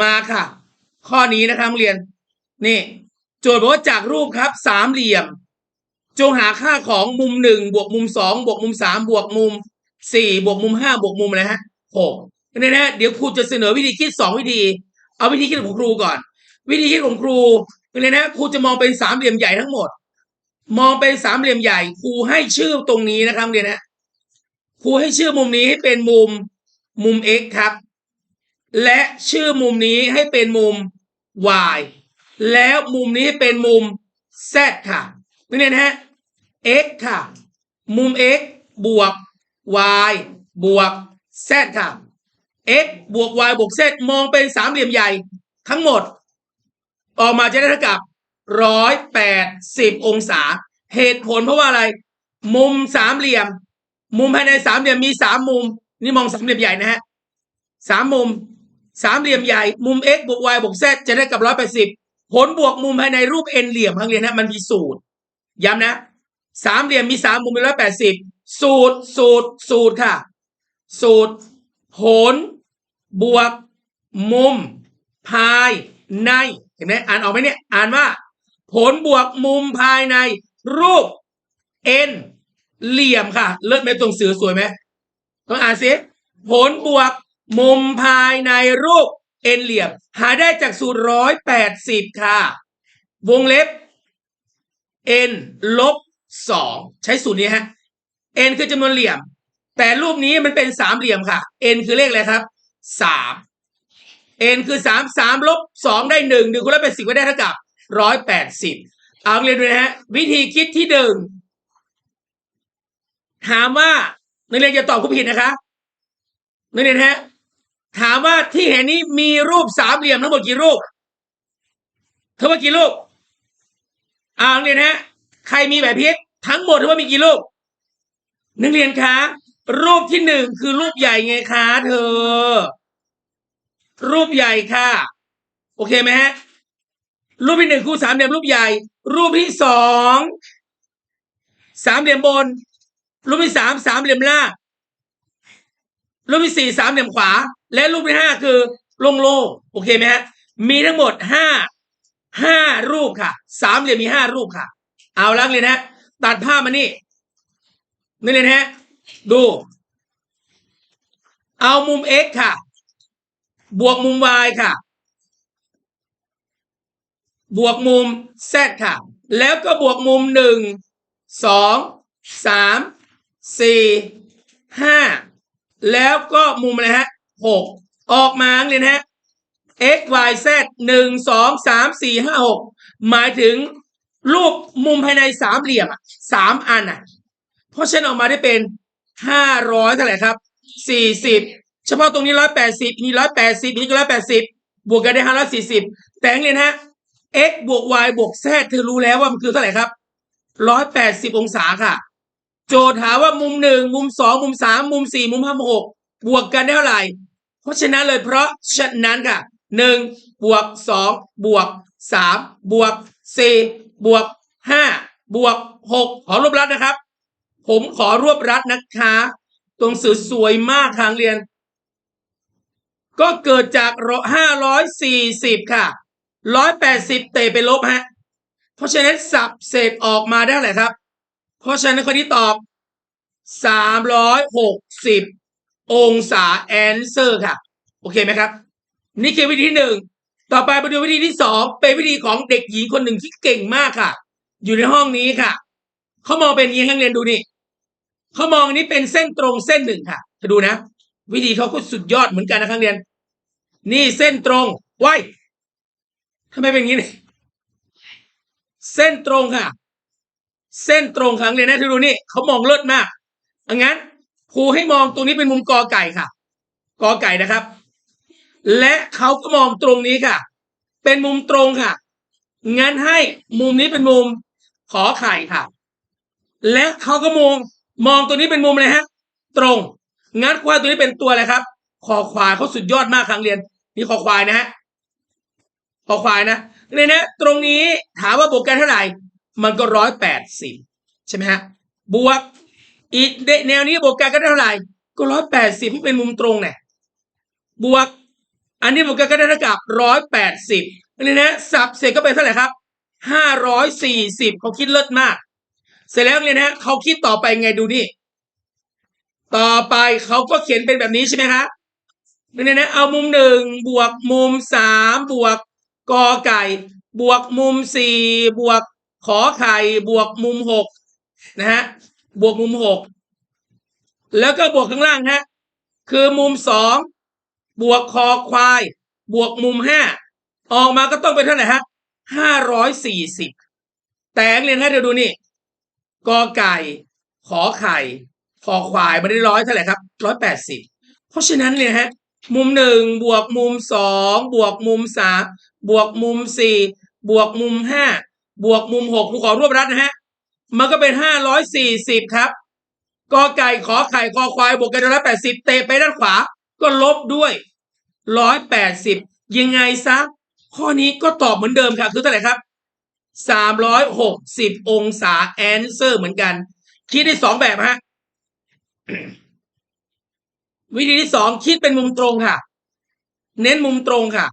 มาค่ะ ข้อนี้นะครับเรียน นี่ โจทย์บอกว่าจากรูปครับ สามเหลี่ยม จงหาค่าของมุมหนึ่งบวกมุมสองบวกมุมสามบวกมุมสี่บวกมุมห้าบวกมุมอะไรฮะหกเนี่ยนะเดี๋ยวครูจะเสนอวิธีคิดสองวิธี เอาวิธีคิดของครูก่อน วิธีคิดของครูเนี่ยนะครูจะมองเป็นสามเหลี่ยมใหญ่ทั้งหมด มองเป็นสามเหลี่ยมใหญ่ครูให้ชื่อตรงนี้นะครับเรียนนะครูให้ชื่อมุมนี้ให้เป็นมุมมุม x ครับ และชื่อมุมนี้ให้เป็นมุม y แล้วมุมนี้เป็นมุม z ค่ะนี่นะฮะ x ค่ะ มุม x บวก y บวก z ค่ะ x บวก y บวก z มองเป็นสามเหลี่ยมใหญ่ทั้งหมด ออกมาจะได้เท่ากับร้อยแปดสิบองศา เหตุผลเพราะว่าอะไร มุมสามเหลี่ยม มุมภายในสามเหลี่ยมมีสามมุม นี่มองสามเหลี่ยมใหญ่นะฮะสามมุม สามเหลี่ยมใหญ่ มุม x บวก y บวก z จะได้กับร้อยแปดสิบผลบวกมุมภายในรูป n เหลี่ยมทั้งเรียนนะมันมีสูตร ย้ำนะสามเหลี่ยมมีสามมุมเป็นร้อยแปดสิบสูตรสูตรสูตรค่ะ สูตร ผล บวก มุม ภายในเห็นไหมอ่านออกไหมเนี่ย อ่านว่า ผลบวกมุมภายใน รูป n เหลี่ยมค่ะ เลิศไหมตรงสือสวยไหมต้องอ่านสิผลบวก มุมภายในรูป n เหลี่ยม หาได้จากสูตรร้อยแปดสิบค่ะ วงเล็บ n ลบสองใช้สูตรนี้ฮะ n คือจำนวนเหลี่ยม แต่รูปนี้มันเป็นสามเหลี่ยมค่ะ n คือเลขอะไรครับสาม n คือสามสามลบสองได้หนึ่งหนึ่งคูณร้อยแปดสิบก็ได้เท่ากับร้อยแปดสิบเอาเรียนดูนะฮะ วิธีคิดที่หนึ่งถามว่านักเรียนจะตอบคูผิดนะคะนักเรียนฮะ ถามว่าที่เห็นนี้มีรูปสามเหลี่ยมทั้งหมดกี่รูปทั้งหมดกี่รูปอ่านเรียนะใครมีแบบพีชทั้งหมดทั้งหมดมีกี่รูปนักเรียนคะ รูปที่หนึ่งคือรูปใหญ่ไงคะเธอ รูปใหญ่ค่ะ โอเคไหมฮะรูปที่หนึ่งคือสามเหลี่ยมรูปใหญ่ รูปที่สองสามเหลี่ยมบน รูปที่สามสามเหลี่ยมล่างรูปที่สี่สามเหลี่ยมขวา และรูปที่ห้าคือโล่งๆโอเคไหมฮะมีทั้งหมดห้าห้ารูปค่ะ สามเหลี่ยมมีห้ารูปค่ะ เอาลังเลยนะตัดภาพมานี่นี่เลยนะฮะดู เอามุม x ค่ะ บวกมุม y ค่ะ บวกมุม z ค่ะ แล้วก็บวกมุมหนึ่งสองสามสี่ห้าแล้วก็มุมอะไรฮะ หกออกมาเลยนะฮะ x y z หนึ่งสองสามสี่ห้าหกหมายถึงรูปมุมภายในสามเหลี่ยมอะสามอันอะ เพราะฉะนั้นออกมาได้เป็นห้าร้อยเท่าไหร่ครับสี่สิบเฉพาะตรงนี้ร้อยแปดสิบนี่ร้อยแปดสิบนี่ก็ร้อยแปดสิบบวกกันได้ห้าร้อยสี่สิบแต่นักเรียนฮะ x บวก y บวก z เธอรู้แล้วว่ามันคือเท่าไหร่ครับร้อยแปดสิบองศาค่ะ โจทย์หามว่ามุมหนึ่งมุมสองมุมสามมุมสี่มุมห้ามุมหกบวกกันได้เท่าไหร่ เพราะฉะนั้นเลยเพราะฉะนั้นค่ะหนึ่งบวกสองบวกสามบวกสี่บวกห้าบวกหกขอรวบรัดนะครับ ผมขอรวบรัดนะคะ ตรงสื่อสวยมากทางเรียน ก็เกิดจากห้าร้อยสี่สิบค่ะร้อยแปดสิบเตะไปลบฮะ เพราะฉะนั้นสับเศษออกมาได้เท่าไหร่ครับ เพราะฉะนั้นคนที่ตอบสามร้อยหกสิบ องศาแอนเซอร์ค่ะ โอเคไหมครับ นี่คือวิธีที่หนึ่งต่อไปมาดูวิธีที่สองเป็นวิธีของเด็กหญิงคนหนึ่งที่เก่งมากค่ะ อยู่ในห้องนี้ค่ะเขามองเป็นอย่างนี้ให้เรียนดูนี่เขามองอันนี้เป็นเส้นตรงเส้นหนึ่งค่ะจะดูนะ วิธีเขาก็สุดยอดเหมือนกันนะครั้งเรียน นี่เส้นตรงไว้ทำไมเป็นอย่างนี้เนี่ยเส้นตรงค่ะ เส้นตรงครั้งเรียนนะที่ดูนี่เขามองเลิศมากอังั้น ครูให้มองตรงนี้เป็นมุมกอไก่ค่ะ กอไก่นะครับ และเขาก็มองตรงนี้ค่ะ เป็นมุมตรงค่ะ งั้นให้มุมนี้เป็นมุมขอไข่ค่ะ และเขาก็มองมองตัวนี้เป็นมุมอะไรฮะ ตรง งั้นควายตัวนี้เป็นตัวอะไรครับคอควายเขาสุดยอดมากครั้งเรียน นี่คอควายนะฮะคอควายนะเนี่ยนะ ตรงนี้ถามว่าบวกกันเท่าไหร่ มันก็ร้อยแปดสิบใช่ไหมฮะ บวก อีกแนวนี้บวกกันก็เท่าไหร่ ก็ร้อยแปดสิบที่เป็นมุมตรงเนี่ยบวก อันนี้บวกกันก็ได้เท่ากับร้อยแปดสิบอันนี้นะสับเสร็จก็เป็นเท่าไหร่ครับห้าร้อยสี่สิบเขาคิดเลิศมาก เสร็จแล้วเนี่ยนะเขาคิดต่อไปไงดูนี่ ต่อไปเขาก็เขียนเป็นแบบนี้ใช่ไหมครับเนี่ยนะเอามุมหนึ่งบวกมุมสามบวกกอไก่ บวกมุมสี่บวกขอไข่บวกมุมหกนะฮะ บวกมุมหกแล้วก็บวกข้างล่างฮะ คือมุมสองบวกคอควาย บวกมุมห้าออกมาก็ต้องเป็นเท่าไหร่ฮะห้าร้อยสี่สิบแต่เรียนให้เราดูนี่กอไก่ ขอไข่ คอควายไม่ได้ร้อยเท่าไหร่ครับร้อยแปดสิบเพราะฉะนั้นเนี่ยฮะ มุมหนึ่งบวกมุมสองบวกมุมสามบวกมุมสี่บวกมุมห้าบวกมุมหกผมขอรวบรัดนะฮะ มันก็เป็นห้าร้อยสี่สิบครับกอไก่ขอไข่คอควายบวกกันร้อยแปดสิบเตะไปด้านขวา ก็ลบด้วยร้อยแปดสิบยังไงซะ ข้อนี้ก็ตอบเหมือนเดิมค่ะคือเท่าไหร่ครับสามร้อยหกสิบองศาแอนเซอร์เหมือนกัน คิดได้สองแบบฮะวิธีที่สองคิดเป็นมุมตรงค่ะ เน้นมุมตรงค่ะ